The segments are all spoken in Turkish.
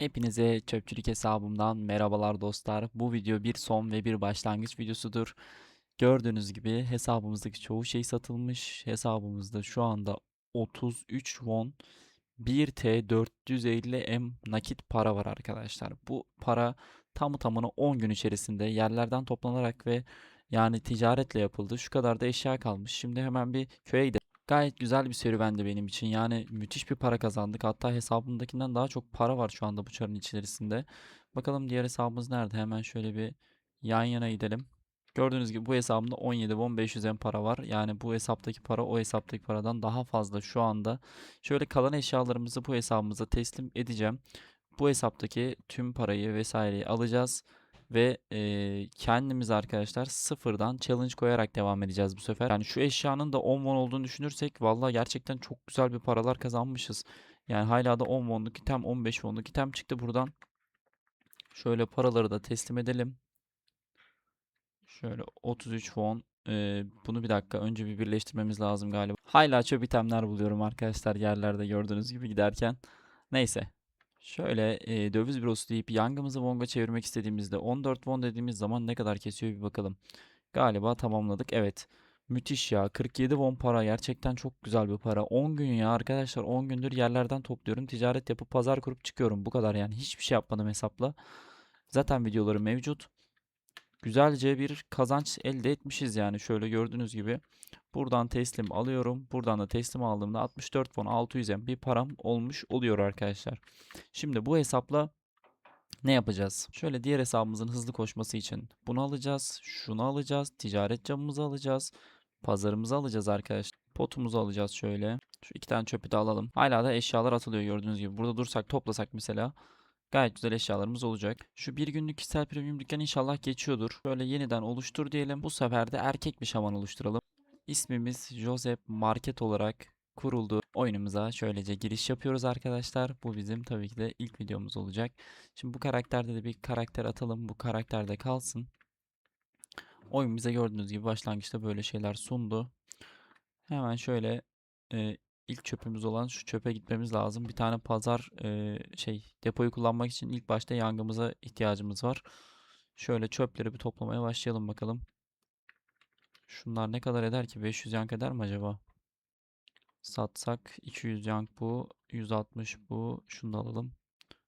Hepinize çöpçülük hesabımdan merhabalar dostlar. Bu video bir son ve bir başlangıç videosudur. Gördüğünüz gibi hesabımızdaki çoğu şey satılmış. Hesabımızda şu anda 33 won 1T 450M nakit para var arkadaşlar. Bu para tamı tamına 10 gün içerisinde yerlerden toplanarak ve yani ticaretle yapıldı. Şu kadar da eşya kalmış. Şimdi hemen bir köye gidelim. Gayet güzel bir serüvendi benim için. Yani müthiş bir para kazandık. Hatta hesabımdakinden daha çok para var şu anda bu çarın içerisinde. Bakalım diğer hesabımız nerede? Hemen şöyle bir yan yana gidelim. Gördüğünüz gibi bu hesabımda 17.500 en para var. Yani bu hesaptaki para o hesaptaki paradan daha fazla şu anda. Şöyle kalan eşyalarımızı bu hesabımıza teslim edeceğim. Bu hesaptaki tüm parayı vesaireyi alacağız. Ve eee, kendimiz arkadaşlar sıfırdan challenge koyarak devam edeceğiz bu sefer. Yani şu eşyanın da 10 won olduğunu düşünürsek vallahi gerçekten çok güzel bir paralar kazanmışız. Yani hala da 10 wonluk item 15 wonluk item çıktı buradan. Şöyle paraları da teslim edelim. Şöyle 33 won. Eee, bunu bir dakika önce bir birleştirmemiz lazım galiba. Hala çöp itemler buluyorum arkadaşlar yerlerde gördüğünüz gibi giderken. Neyse. Şöyle e, döviz bürosu deyip yangımızı wonga çevirmek istediğimizde 14 won dediğimiz zaman ne kadar kesiyor bir bakalım. Galiba tamamladık. Evet. Müthiş ya. 47 won para gerçekten çok güzel bir para. 10 gün ya arkadaşlar 10 gündür yerlerden topluyorum. Ticaret yapıp pazar kurup çıkıyorum. Bu kadar yani. Hiçbir şey yapmadım hesapla. Zaten videoları mevcut. Güzelce bir kazanç elde etmişiz yani şöyle gördüğünüz gibi. Buradan teslim alıyorum. Buradan da teslim aldığımda 64 won 600 M bir param olmuş oluyor arkadaşlar. Şimdi bu hesapla ne yapacağız? Şöyle diğer hesabımızın hızlı koşması için bunu alacağız. Şunu alacağız. Ticaret camımızı alacağız. Pazarımızı alacağız arkadaşlar. Potumuzu alacağız şöyle. Şu iki tane çöpü de alalım. Hala da eşyalar atılıyor gördüğünüz gibi. Burada dursak toplasak mesela gayet güzel eşyalarımız olacak. Şu bir günlük kişisel premium dükkan inşallah geçiyordur. Şöyle yeniden oluştur diyelim. Bu sefer de erkek bir şaman oluşturalım. İsmimiz Joseph Market olarak kuruldu. Oyunumuza şöylece giriş yapıyoruz arkadaşlar. Bu bizim tabii ki de ilk videomuz olacak. Şimdi bu karakterde de bir karakter atalım. Bu karakterde kalsın. Oyun bize gördüğünüz gibi başlangıçta böyle şeyler sundu. Hemen şöyle e, ilk çöpümüz olan şu çöpe gitmemiz lazım. Bir tane pazar e, şey depoyu kullanmak için ilk başta yangımıza ihtiyacımız var. Şöyle çöpleri bir toplamaya başlayalım bakalım. Şunlar ne kadar eder ki? 500 yank eder mi acaba? Satsak 200 yank bu. 160 bu. Şunu da alalım.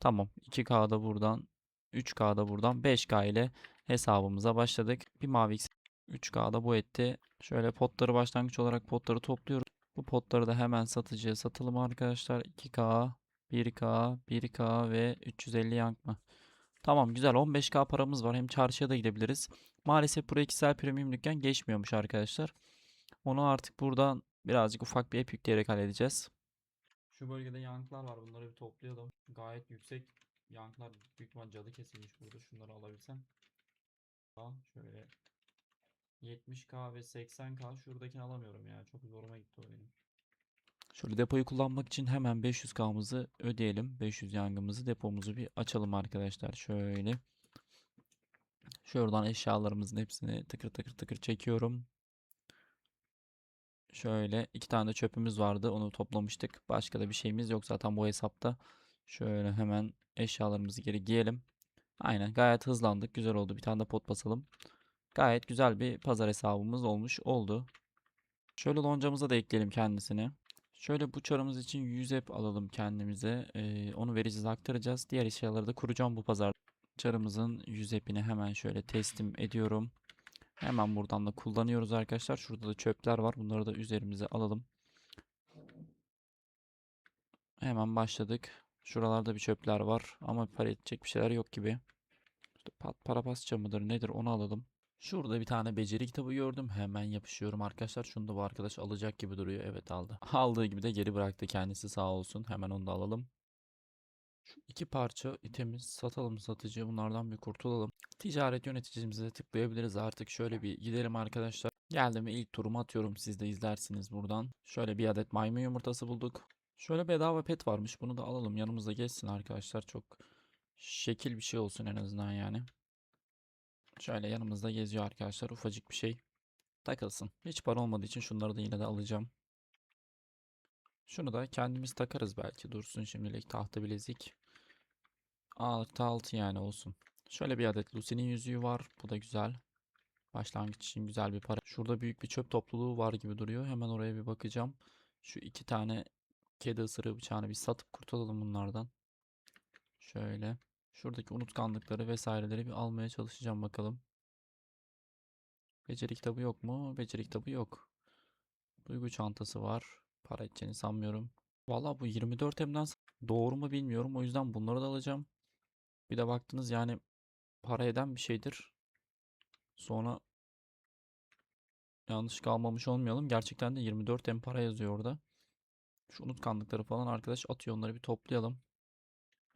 Tamam. 2K'da buradan. 3K'da buradan. 5K ile hesabımıza başladık. Bir mavi X 3K'da bu etti. Şöyle potları başlangıç olarak potları topluyoruz. Bu potları da hemen satıcıya satalım arkadaşlar. 2K, 1K, 1K ve 350 yank mı? Tamam güzel 15K paramız var. Hem çarşıya da gidebiliriz. Maalesef buraya kişisel premium dükkan geçmiyormuş arkadaşlar. Onu artık buradan birazcık ufak bir app yükleyerek halledeceğiz. Şu bölgede yanklar var. Bunları bir toplayalım. Gayet yüksek yanklar. Büyük ihtimal cadı kesilmiş burada. Şunları alabilsem. Aa, Şöyle 70k ve 80k şuradakini alamıyorum ya. Çok zoruma gitti o benim. Şöyle depoyu kullanmak için hemen 500k'mızı ödeyelim. 500 yangımızı depomuzu bir açalım arkadaşlar. Şöyle. Şuradan eşyalarımızın hepsini tıkır tıkır tıkır çekiyorum. Şöyle iki tane de çöpümüz vardı. Onu toplamıştık. Başka da bir şeyimiz yok zaten bu hesapta. Şöyle hemen eşyalarımızı geri giyelim. Aynen gayet hızlandık. Güzel oldu. Bir tane de pot basalım. Gayet güzel bir pazar hesabımız olmuş oldu. Şöyle loncamıza da ekleyelim kendisini. Şöyle bu çarımız için 100 app alalım kendimize. Ee, onu vereceğiz aktaracağız. Diğer eşyaları da kuracağım bu pazar. Çarımızın 100 app'ini hemen şöyle teslim ediyorum. Hemen buradan da kullanıyoruz arkadaşlar. Şurada da çöpler var. Bunları da üzerimize alalım. Hemen başladık. Şuralarda bir çöpler var ama para edecek bir şeyler yok gibi. İşte pat para basça mıdır nedir onu alalım. Şurada bir tane beceri kitabı gördüm. Hemen yapışıyorum arkadaşlar. Şunu da bu arkadaş alacak gibi duruyor. Evet aldı. Aldığı gibi de geri bıraktı kendisi sağ olsun. Hemen onu da alalım. Şu iki parça itemiz satalım satıcı. Bunlardan bir kurtulalım. Ticaret yöneticimize tıklayabiliriz artık. Şöyle bir gidelim arkadaşlar. Geldim mi ilk turumu atıyorum. Siz de izlersiniz buradan. Şöyle bir adet maymun yumurtası bulduk. Şöyle bedava pet varmış. Bunu da alalım. Yanımızda geçsin arkadaşlar. Çok şekil bir şey olsun en azından yani. Şöyle yanımızda geziyor arkadaşlar. Ufacık bir şey. Takılsın. Hiç para olmadığı için şunları da yine de alacağım. Şunu da kendimiz takarız belki. Dursun şimdilik tahta bilezik. Artı 6 yani olsun. Şöyle bir adet Lucy'nin yüzüğü var. Bu da güzel. Başlangıç için güzel bir para. Şurada büyük bir çöp topluluğu var gibi duruyor. Hemen oraya bir bakacağım. Şu iki tane kedi ısırığı bıçağını bir satıp kurtulalım bunlardan. Şöyle. Şuradaki unutkanlıkları vesaireleri bir almaya çalışacağım bakalım. Beceri kitabı yok mu? Beceri kitabı yok. Duygu çantası var. Para edeceğini sanmıyorum. Valla bu 24 M'den doğru mu bilmiyorum. O yüzden bunları da alacağım. Bir de baktınız yani para eden bir şeydir. Sonra yanlış kalmamış olmayalım. Gerçekten de 24 M para yazıyor orada. Şu unutkanlıkları falan arkadaş atıyor. Onları bir toplayalım.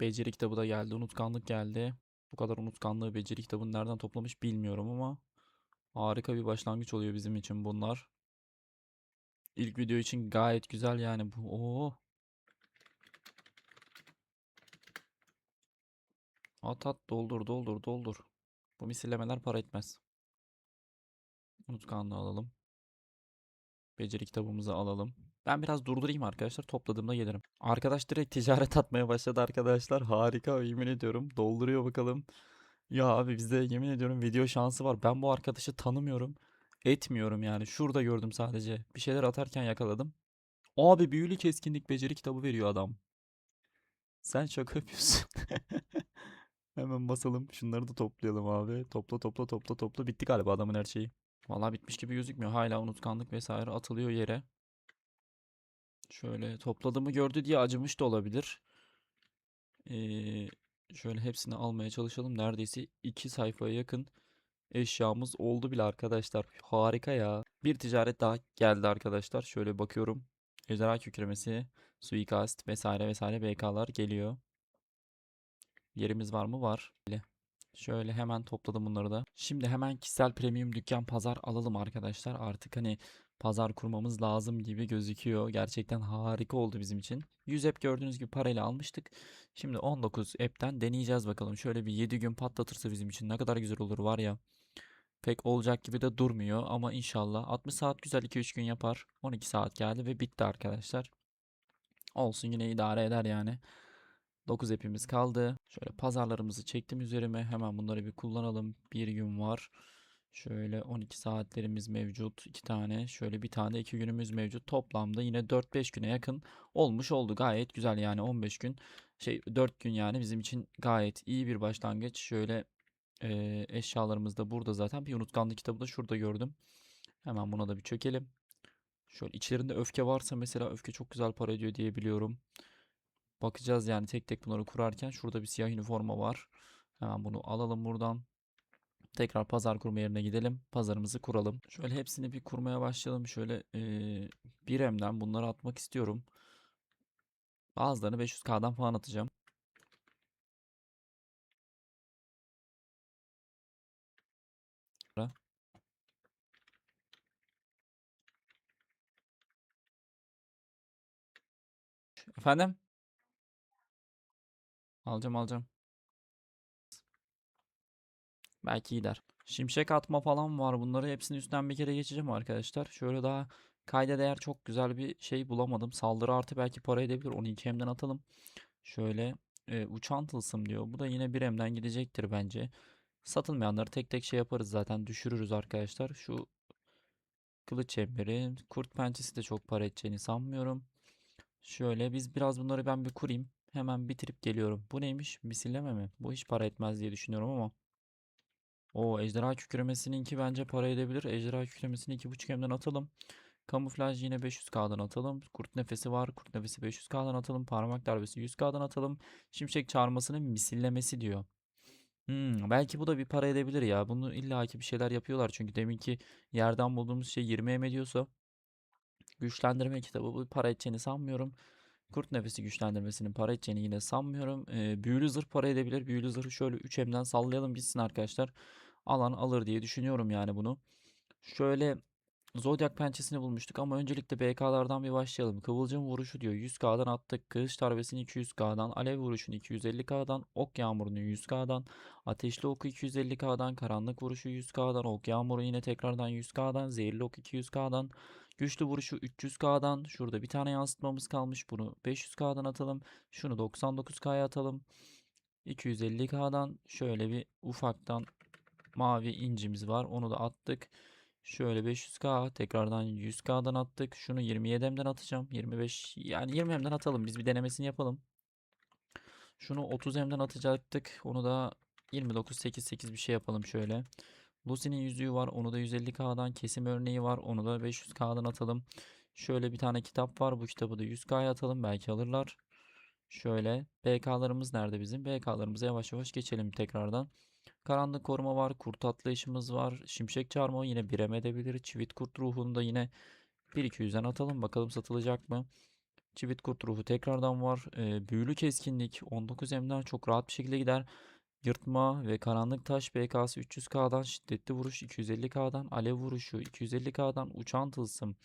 Beceri kitabı da geldi. Unutkanlık geldi. Bu kadar unutkanlığı beceri kitabını nereden toplamış bilmiyorum ama harika bir başlangıç oluyor bizim için bunlar. İlk video için gayet güzel yani bu. Oo. At at doldur doldur doldur. Bu misillemeler para etmez. Unutkanlığı alalım. Beceri kitabımızı alalım. Ben biraz durdurayım arkadaşlar. Topladığımda gelirim. Arkadaş direkt ticaret atmaya başladı arkadaşlar. Harika yemin ediyorum. Dolduruyor bakalım. Ya abi bizde yemin ediyorum video şansı var. Ben bu arkadaşı tanımıyorum. Etmiyorum yani. Şurada gördüm sadece. Bir şeyler atarken yakaladım. Abi büyülü keskinlik beceri kitabı veriyor adam. Sen şaka yapıyorsun. Hemen basalım. Şunları da toplayalım abi. Topla topla topla topla. Bitti galiba adamın her şeyi. Vallahi bitmiş gibi gözükmüyor. Hala unutkanlık vesaire atılıyor yere. Şöyle topladığımı gördü diye acımış da olabilir. Ee, şöyle hepsini almaya çalışalım. Neredeyse iki sayfaya yakın eşyamız oldu bile arkadaşlar. Harika ya. Bir ticaret daha geldi arkadaşlar. Şöyle bakıyorum. Ejderha kükremesi, suikast vesaire vesaire BK'lar geliyor. Yerimiz var mı? Var. Şöyle hemen topladım bunları da. Şimdi hemen kişisel premium dükkan pazar alalım arkadaşlar. Artık hani pazar kurmamız lazım gibi gözüküyor. Gerçekten harika oldu bizim için. 100 app gördüğünüz gibi parayla almıştık. Şimdi 19 app'ten deneyeceğiz bakalım. Şöyle bir 7 gün patlatırsa bizim için ne kadar güzel olur var ya. Pek olacak gibi de durmuyor ama inşallah 60 saat güzel 2-3 gün yapar. 12 saat geldi ve bitti arkadaşlar. Olsun yine idare eder yani. 9 app'imiz kaldı. Şöyle pazarlarımızı çektim üzerime. Hemen bunları bir kullanalım. Bir gün var. Şöyle 12 saatlerimiz mevcut. 2 tane. Şöyle bir tane 2 günümüz mevcut. Toplamda yine 4-5 güne yakın olmuş oldu. Gayet güzel yani 15 gün. Şey 4 gün yani bizim için gayet iyi bir başlangıç. Şöyle e, eşyalarımız da burada zaten. Bir unutkanlık kitabı da şurada gördüm. Hemen buna da bir çökelim. Şöyle içlerinde öfke varsa mesela öfke çok güzel para ediyor diye biliyorum. Bakacağız yani tek tek bunları kurarken. Şurada bir siyah üniforma var. Hemen bunu alalım buradan. Tekrar pazar kurma yerine gidelim. Pazarımızı kuralım. Şöyle hepsini bir kurmaya başlayalım. Şöyle ee, bir emden bunları atmak istiyorum. Bazılarını 500k'dan falan atacağım. Efendim? Alacağım alacağım. Belki gider. Şimşek atma falan var. Bunları hepsini üstten bir kere geçeceğim arkadaşlar. Şöyle daha kayda değer çok güzel bir şey bulamadım. Saldırı artı belki para edebilir. Onu 2 hemden atalım. Şöyle e, uçan tılsım diyor. Bu da yine bir hemden gidecektir bence. Satılmayanları tek tek şey yaparız zaten. Düşürürüz arkadaşlar. Şu kılıç çemberi. Kurt pençesi de çok para edeceğini sanmıyorum. Şöyle biz biraz bunları ben bir kurayım. Hemen bitirip geliyorum. Bu neymiş? Misilleme mi? Bu hiç para etmez diye düşünüyorum ama. O ejderha kükremesininki bence para edebilir. Ejderha kükremesini 2.5 hemden atalım. Kamuflaj yine 500k'dan atalım. Kurt nefesi var. Kurt nefesi 500k'dan atalım. Parmak darbesi 100k'dan atalım. Şimşek çağırmasının misillemesi diyor. Hmm, belki bu da bir para edebilir ya. Bunu illaki bir şeyler yapıyorlar. Çünkü deminki yerden bulduğumuz şey 20 em ediyorsa güçlendirme kitabı bu para edeceğini sanmıyorum. Kurt nefesi güçlendirmesinin para edeceğini yine sanmıyorum. Ee, büyülü zırh para edebilir. Büyülü zırhı şöyle 3 emden sallayalım gitsin arkadaşlar. Alan alır diye düşünüyorum yani bunu. Şöyle Zodiac pençesini bulmuştuk ama öncelikle BK'lardan bir başlayalım. Kıvılcım vuruşu diyor 100K'dan attık. Kılıç darbesini 200K'dan. Alev vuruşunu 250K'dan. Ok yağmurunu 100K'dan. Ateşli oku 250K'dan. Karanlık vuruşu 100K'dan. Ok yağmuru yine tekrardan 100K'dan. Zehirli ok 200K'dan. Güçlü vuruşu 300K'dan. Şurada bir tane yansıtmamız kalmış. Bunu 500K'dan atalım. Şunu 99K'ya atalım. 250k'dan şöyle bir ufaktan mavi incimiz var. Onu da attık. Şöyle 500k tekrardan 100k'dan attık. Şunu 27M'den atacağım. 25 yani 20M'den atalım. Biz bir denemesini yapalım. Şunu 30M'den atacaktık. Onu da 29 8 8 bir şey yapalım şöyle. Lucy'nin yüzüğü var. Onu da 150k'dan kesim örneği var. Onu da 500k'dan atalım. Şöyle bir tane kitap var. Bu kitabı da 100k'ya atalım. Belki alırlar. Şöyle BK'larımız nerede bizim? BK'larımıza yavaş yavaş geçelim tekrardan. Karanlık koruma var. Kurt atlayışımız var. Şimşek çarmıha yine 1 edebilir. Çivit kurt ruhunu da yine 1-200'den atalım. Bakalım satılacak mı? Çivit kurt ruhu tekrardan var. Ee, büyülü keskinlik 19M'den çok rahat bir şekilde gider. Yırtma ve karanlık taş BK'sı 300K'dan şiddetli vuruş 250K'dan alev vuruşu 250K'dan uçan tılsım.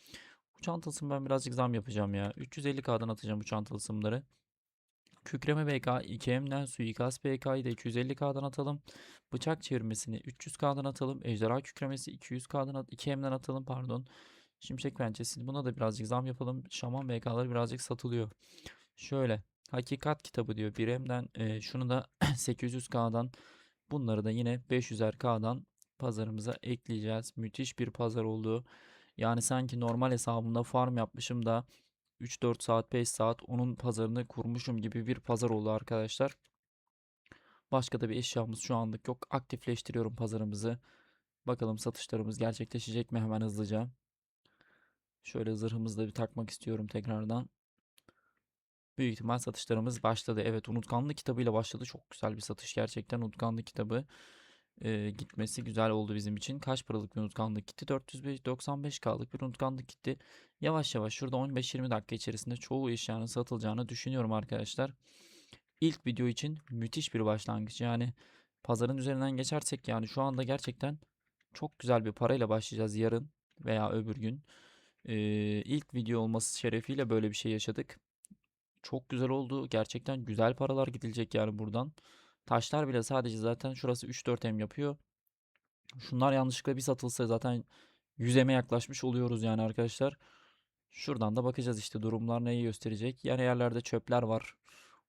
Uçan tılsım ben birazcık zam yapacağım ya. 350K'dan atacağım uçan tılsımları. Kükreme BK 2M'den suikast BK'yı da 250K'dan atalım. Bıçak çevirmesini 300K'dan atalım. Ejderha kükremesi 200K'dan at 2M'den atalım pardon. Şimşek pençesi buna da birazcık zam yapalım. Şaman BK'ları birazcık satılıyor. Şöyle hakikat kitabı diyor 1M'den e, şunu da 800K'dan bunları da yine 500'er pazarımıza ekleyeceğiz. Müthiş bir pazar oldu. Yani sanki normal hesabımda farm yapmışım da 3-4 saat 5 saat onun pazarını kurmuşum gibi bir pazar oldu arkadaşlar. Başka da bir eşyamız şu anlık yok. Aktifleştiriyorum pazarımızı. Bakalım satışlarımız gerçekleşecek mi hemen hızlıca. Şöyle zırhımızı da bir takmak istiyorum tekrardan. Büyük ihtimal satışlarımız başladı. Evet unutkanlı kitabıyla başladı. Çok güzel bir satış gerçekten. Unutkanlı kitabı e, gitmesi güzel oldu bizim için. Kaç paralık bir unutkanlık gitti? 495 kaldık bir unutkanlık gitti. Yavaş yavaş şurada 15-20 dakika içerisinde çoğu eşyanın satılacağını düşünüyorum arkadaşlar. İlk video için müthiş bir başlangıç. Yani pazarın üzerinden geçersek yani şu anda gerçekten çok güzel bir parayla başlayacağız yarın veya öbür gün. Ee, ilk video olması şerefiyle böyle bir şey yaşadık. Çok güzel oldu. Gerçekten güzel paralar gidilecek yani buradan. Taşlar bile sadece zaten şurası 3-4 M yapıyor. Şunlar yanlışlıkla bir satılsa zaten 100 M'e yaklaşmış oluyoruz yani arkadaşlar. Şuradan da bakacağız işte durumlar neyi gösterecek. Yani yerlerde çöpler var.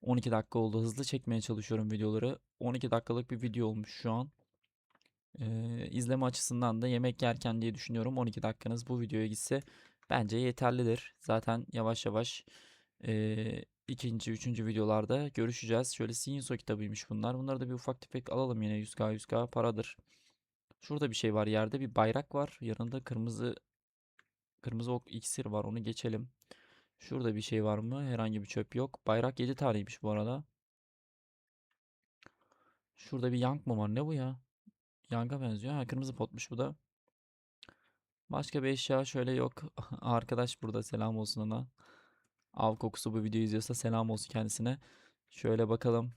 12 dakika oldu. Hızlı çekmeye çalışıyorum videoları. 12 dakikalık bir video olmuş şu an. Ee, izleme açısından da yemek yerken diye düşünüyorum. 12 dakikanız bu videoya gitse bence yeterlidir. Zaten yavaş yavaş e, ikinci, üçüncü videolarda görüşeceğiz. Şöyle Sinso kitabıymış bunlar. Bunları da bir ufak tefek alalım yine 100k 100k paradır. Şurada bir şey var yerde bir bayrak var. Yanında kırmızı kırmızı ok iksir var onu geçelim. Şurada bir şey var mı? Herhangi bir çöp yok. Bayrak 7 taneymiş bu arada. Şurada bir yank mı var? Ne bu ya? Yanga benziyor. Ha kırmızı potmuş bu da. Başka bir eşya şöyle yok. Arkadaş burada selam olsun ona. Av kokusu bu videoyu izliyorsa selam olsun kendisine. Şöyle bakalım.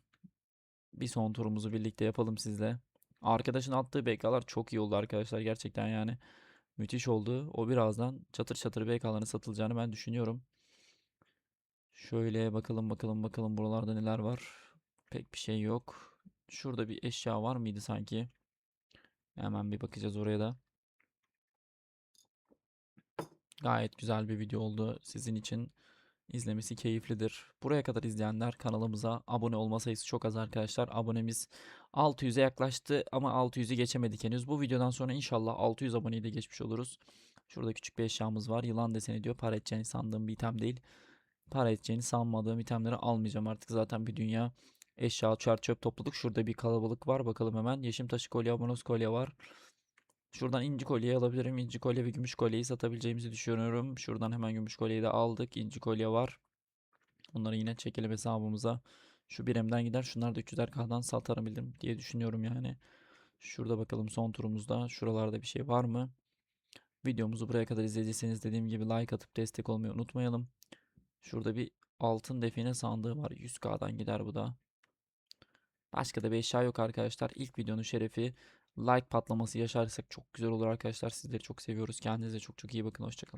Bir son turumuzu birlikte yapalım sizle. Arkadaşın attığı BK'lar çok iyi oldu arkadaşlar. Gerçekten yani müthiş oldu. O birazdan çatır çatır BK'ların satılacağını ben düşünüyorum. Şöyle bakalım bakalım bakalım buralarda neler var. Pek bir şey yok. Şurada bir eşya var mıydı sanki? Hemen bir bakacağız oraya da. Gayet güzel bir video oldu sizin için. İzlemesi keyiflidir. Buraya kadar izleyenler kanalımıza abone olma sayısı çok az arkadaşlar. Abonemiz 600'e yaklaştı ama 600'ü geçemedik henüz. Bu videodan sonra inşallah 600 aboneyi de geçmiş oluruz. Şurada küçük bir eşyamız var. Yılan deseni diyor. Para edeceğini sandığım bir item değil. Para edeceğini sanmadığım itemleri almayacağım artık. Zaten bir dünya eşya, çer çöp topladık. Şurada bir kalabalık var. Bakalım hemen. Yeşim taşı kolye, abonos kolye var. Şuradan inci kolyeyi alabilirim. İnci kolye ve gümüş kolyeyi satabileceğimizi düşünüyorum. Şuradan hemen gümüş kolyeyi de aldık. İnci kolye var. Bunları yine çekelim hesabımıza. Şu biremden gider. Şunlar da 300'er K'dan satarım diye düşünüyorum yani. Şurada bakalım son turumuzda. Şuralarda bir şey var mı? Videomuzu buraya kadar izlediyseniz dediğim gibi like atıp destek olmayı unutmayalım. Şurada bir altın define sandığı var. 100K'dan gider bu da. Başka da bir eşya yok arkadaşlar. İlk videonun şerefi like patlaması yaşarsak çok güzel olur arkadaşlar. Sizleri çok seviyoruz. Kendinize çok çok iyi bakın. Hoşçakalın.